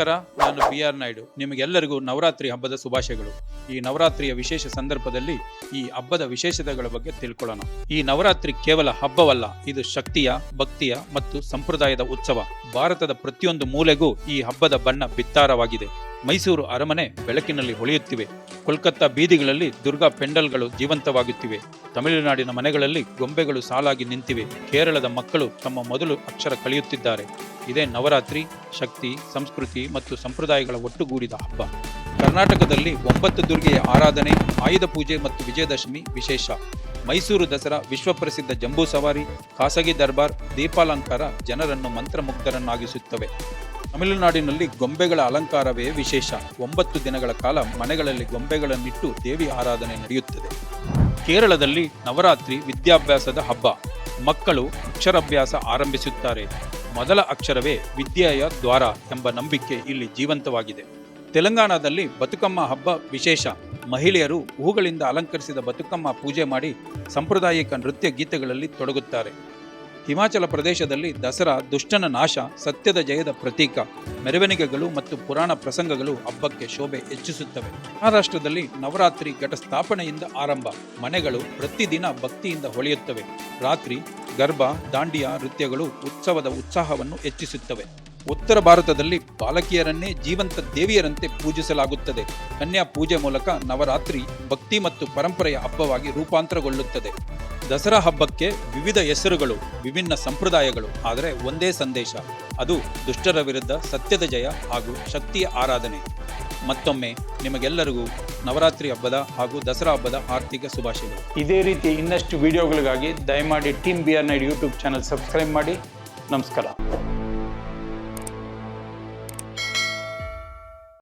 ನಮಸ್ಕಾರ ನಾನು B R Naidu. ನಿಮಗೆಲ್ಲರಿಗೂ ನವರಾತ್ರಿ ಹಬ್ಬದ ಶುಭಾಶಯಗಳು. ಈ ನವರಾತ್ರಿಯ ವಿಶೇಷ ಸಂದರ್ಭದಲ್ಲಿ ಈ ಹಬ್ಬದ ವಿಶೇಷತೆಗಳ ಬಗ್ಗೆ ತಿಳ್ಕೊಳ್ಳೋಣ. ಈ ನವರಾತ್ರಿ ಕೇವಲ ಹಬ್ಬವಲ್ಲ, ಇದು ಶಕ್ತಿಯ, ಭಕ್ತಿಯ ಮತ್ತು ಸಂಪ್ರದಾಯದ ಉತ್ಸವ. ಭಾರತದ ಪ್ರತಿಯೊಂದು ಮೂಲೆಗೂ ಈ ಹಬ್ಬದ ಬಣ್ಣ ಬಿತ್ತಾರವಾಗಿದೆ. ಮೈಸೂರು ಅರಮನೆ ಬೆಳಕಿನಲ್ಲಿ ಹೊಳೆಯುತ್ತಿವೆ. ಕೋಲ್ಕತ್ತಾ ಬೀದಿಗಳಲ್ಲಿ ದುರ್ಗಾ ಪೆಂಡಲ್ಗಳು ಜೀವಂತವಾಗುತ್ತಿವೆ. ತಮಿಳುನಾಡಿನ ಮನೆಗಳಲ್ಲಿ ಗೊಂಬೆಗಳು ಸಾಲಾಗಿ ನಿಂತಿವೆ. ಕೇರಳದ ಮಕ್ಕಳು ತಮ್ಮ ಮೊದಲು ಅಕ್ಷರ ಕಲಿಯುತ್ತಿದ್ದಾರೆ. ಇದೇ ನವರಾತ್ರಿ, ಶಕ್ತಿ, ಸಂಸ್ಕೃತಿ ಮತ್ತು ಸಂಪ್ರದಾಯಗಳ ಒಟ್ಟುಗೂಡಿದ ಹಬ್ಬ. ಕರ್ನಾಟಕದಲ್ಲಿ ಒಂಬತ್ತು ದುರ್ಗೆಯ ಆರಾಧನೆ, ಆಯುಧ ಪೂಜೆ ಮತ್ತು ವಿಜಯದಶಮಿ ವಿಶೇಷ. ಮೈಸೂರು ದಸರಾ ವಿಶ್ವಪ್ರಸಿದ್ಧ ಜಂಬೂ ಸವಾರಿ, ಖಾಸಗಿ ದರ್ಬಾರ್, ದೀಪಾಲಂಕಾರ ಜನರನ್ನು ಮಂತ್ರಮುಗ್ಧರನ್ನಾಗಿಸುತ್ತವೆ. ತಮಿಳುನಾಡಿನಲ್ಲಿ ಗೊಂಬೆಗಳ ಅಲಂಕಾರವೇ ವಿಶೇಷ. ಒಂಬತ್ತು ದಿನಗಳ ಕಾಲ ಮನೆಗಳಲ್ಲಿ ಗೊಂಬೆಗಳನ್ನಿಟ್ಟು ದೇವಿ ಆರಾಧನೆ ನಡೆಯುತ್ತದೆ. ಕೇರಳದಲ್ಲಿ ನವರಾತ್ರಿ ವಿದ್ಯಾಭ್ಯಾಸದ ಹಬ್ಬ. ಮಕ್ಕಳು ಅಕ್ಷರಾಭ್ಯಾಸ ಆರಂಭಿಸುತ್ತಾರೆ. ಮೊದಲ ಅಕ್ಷರವೇ ವಿದ್ಯೆಯ ದ್ವಾರ ಎಂಬ ನಂಬಿಕೆ ಇಲ್ಲಿ ಜೀವಂತವಾಗಿದೆ. ತೆಲಂಗಾಣದಲ್ಲಿ ಬತುಕಮ್ಮ ಹಬ್ಬ ವಿಶೇಷ. ಮಹಿಳೆಯರು ಹೂಗಳಿಂದ ಅಲಂಕರಿಸಿದ ಬತುಕಮ್ಮ ಪೂಜೆ ಮಾಡಿ ಸಾಂಪ್ರದಾಯಿಕ ನೃತ್ಯ ಗೀತೆಗಳಲ್ಲಿ ತೊಡಗುತ್ತಾರೆ. ಹಿಮಾಚಲ ಪ್ರದೇಶದಲ್ಲಿ ದಸರಾ ದುಷ್ಟನ ನಾಶ, ಸತ್ಯದ ಜಯದ ಪ್ರತೀಕ. ಮೆರವಣಿಗೆಗಳು ಮತ್ತು ಪುರಾಣ ಪ್ರಸಂಗಗಳು ಹಬ್ಬಕ್ಕೆ ಶೋಭೆ ಹೆಚ್ಚಿಸುತ್ತವೆ. ಮಹಾರಾಷ್ಟ್ರದಲ್ಲಿ ನವರಾತ್ರಿ ಘಟ ಸ್ಥಾಪನೆಯಿಂದ ಆರಂಭ. ಮನೆಗಳು ಪ್ರತಿದಿನ ಭಕ್ತಿಯಿಂದ ಹೊಳೆಯುತ್ತವೆ. ರಾತ್ರಿ, ಗರ್ಭ, ದಾಂಡಿಯಾ ನೃತ್ಯಗಳು ಉತ್ಸವದ ಉತ್ಸಾಹವನ್ನು ಹೆಚ್ಚಿಸುತ್ತವೆ. ಉತ್ತರ ಭಾರತದಲ್ಲಿ ಬಾಲಕಿಯರನ್ನೇ ಜೀವಂತ ದೇವಿಯರಂತೆ ಪೂಜಿಸಲಾಗುತ್ತದೆ. ಕನ್ಯಾ ಪೂಜೆ ಮೂಲಕ ನವರಾತ್ರಿ ಭಕ್ತಿ ಮತ್ತು ಪರಂಪರೆಯ ಹಬ್ಬವಾಗಿ ರೂಪಾಂತರಗೊಳ್ಳುತ್ತದೆ. ದಸರಾ ಹಬ್ಬಕ್ಕೆ ವಿವಿಧ ಹೆಸರುಗಳು, ವಿಭಿನ್ನ ಸಂಪ್ರದಾಯಗಳು, ಆದರೆ ಒಂದೇ ಸಂದೇಶ, ಅದು ದುಷ್ಟರ ವಿರುದ್ಧ ಸತ್ಯದ ಜಯ ಹಾಗೂ ಶಕ್ತಿಯ ಆರಾಧನೆ. ಮತ್ತೊಮ್ಮೆ ನಿಮಗೆಲ್ಲರಿಗೂ ನವರಾತ್ರಿ ಹಬ್ಬದ ಹಾಗೂ ದಸರಾ ಹಬ್ಬದ ಆರ್ಥಿಕ ಶುಭಾಶಯಗಳು. ಇದೇ ರೀತಿ ಇನ್ನಷ್ಟು ವಿಡಿಯೋಗಳಿಗಾಗಿ ದಯಮಾಡಿ ಟೀಮ್ ಬಿ ಆರ್ ನೈಡ್ ಯೂಟ್ಯೂಬ್ ಚಾನಲ್ ಸಬ್ಸ್ಕ್ರೈಬ್ ಮಾಡಿ. ನಮಸ್ಕಾರ.